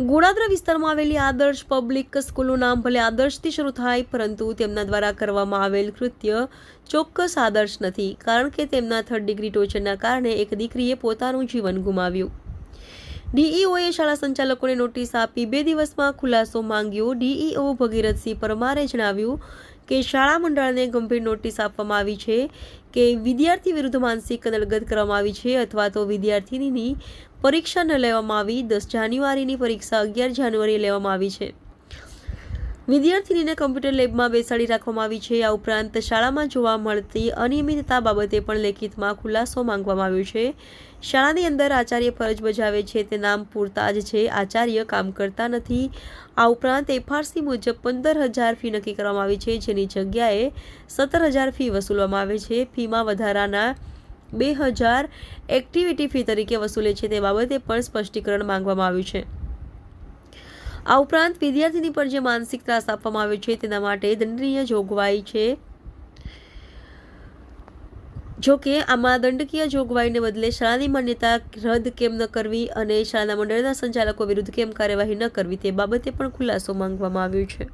ગોળાદરા વિસ્તારમાં આવેલી આદર્શ પબ્લિક સ્કૂલનું નામ ભલે આદર્શથી શરૂ થાય, પરંતુ તેમના દ્વારા કરવામાં આવેલ કૃત્ય ચોક્કસ આદર્શ નથી, કારણ કે તેમના થર્ડ ડિગ્રી ટોચરના કારણે એક દીકરીએ પોતાનું જીવન ગુમાવ્યું. ડીઈઓએ શાળા સંચાલકોને નોટિસ આપી બે દિવસમાં ખુલાસો માંગ્યો. ડીઈઓ ભગીરથસિંહ પરમારે જણાવ્યું કે શાળા મંડળને ગંભીર નોટિસ આપવામાં આવી છે કે વિદ્યાર્થી વિરુદ્ધ માનસિક દળગત કરવામાં આવી છે અથવા તો વિદ્યાર્થીનીની પરીક્ષા ન લેવામાં આવી. દસ જાન્યુઆરીની પરીક્ષા અગિયાર જાન્યુઆરીએ લેવામાં આવી છે. વિદ્યાર્થીનીને કમ્પ્યુટર લેબમાં બેસાડી રાખવામાં આવી છે. આ ઉપરાંત શાળામાં જોવા મળતી અનિયમિતતા બાબતે પણ લેખિતમાં ખુલાસો માંગવામાં આવ્યો છે. શાળાની અંદર આચાર્ય ફરજ બજાવે છે. તે નામ પૂરતા જ છે. આચાર્ય કામ કરતા નથી. આ ઉપરાંત એફઆરસી મુજબ પંદર હજાર ફી નક્કી કરવામાં આવી છે. જેની જગ્યાએ સત્તર હજાર ફી વસૂલવામાં આવે છે. ફીમાં વધારાના બે હજાર એક્ટિવિટી ફી તરીકે વસૂલે છે. તે બાબતે પણ સ્પષ્ટીકરણ માંગવામાં આવ્યું છે. આ ઉપરાંત વિદ્યાર્થીની પર જે માનસિક ત્રાસ આપવામાં આવ્યો છે તેના માટે દંડનીય જોગવાઈ છે. જો કે આમાં દંડકીય જોગવાઈને બદલે શાળાની માન્યતા રદ કેમ ન કરવી અને શાળાના મંડળના સંચાલકો વિરુદ્ધ કેમ કાર્યવાહી ન કરવી તે બાબતે પણ ખુલાસો માંગવામાં આવ્યો છે.